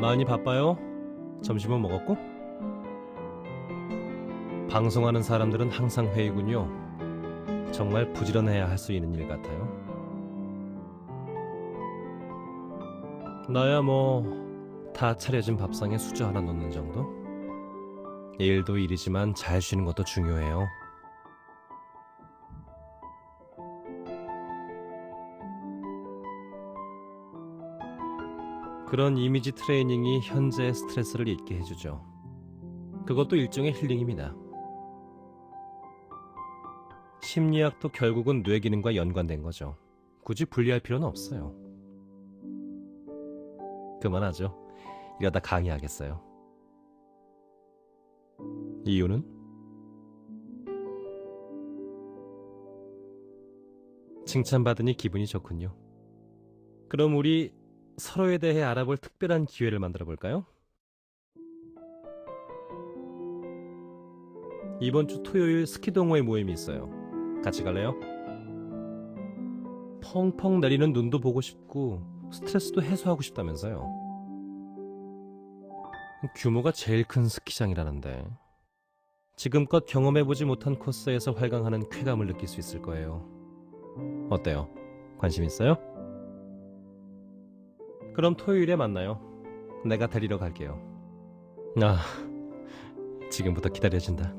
많이 바빠요? 점심은 먹었고? 방송하는 사람들은 항상 회의군요. 정말 부지런해야 할 수 있는 일 같아요. 나야 뭐 다 차려진 밥상에 수저 하나 넣는 정도? 일도 일이지만 잘 쉬는 것도 중요해요. 그런 이미지 트레이닝이 현재의 스트레스를 잊게 해주죠. 그것도 일종의 힐링입니다. 심리학도 결국은 뇌 기능과 연관된 거죠. 굳이 분리할 필요는 없어요. 그만하죠. 이러다 강의하겠어요. 이유는? 칭찬받으니 기분이 좋군요. 그럼 우리 서로에 대해 알아볼 특별한 기회를 만들어 볼까요? 이번 주 토요일 스키 동호회 모임이 있어요. 같이 갈래요? 펑펑 내리는 눈도 보고 싶고 스트레스도 해소하고 싶다면서요. 규모가 제일 큰 스키장이라는데 지금껏 경험해보지 못한 코스에서 활강하는 쾌감을 느낄 수 있을 거예요. 어때요? 관심 있어요? 그럼 토요일에 만나요. 내가 데리러 갈게요. 아, 지금부터 기다려진다.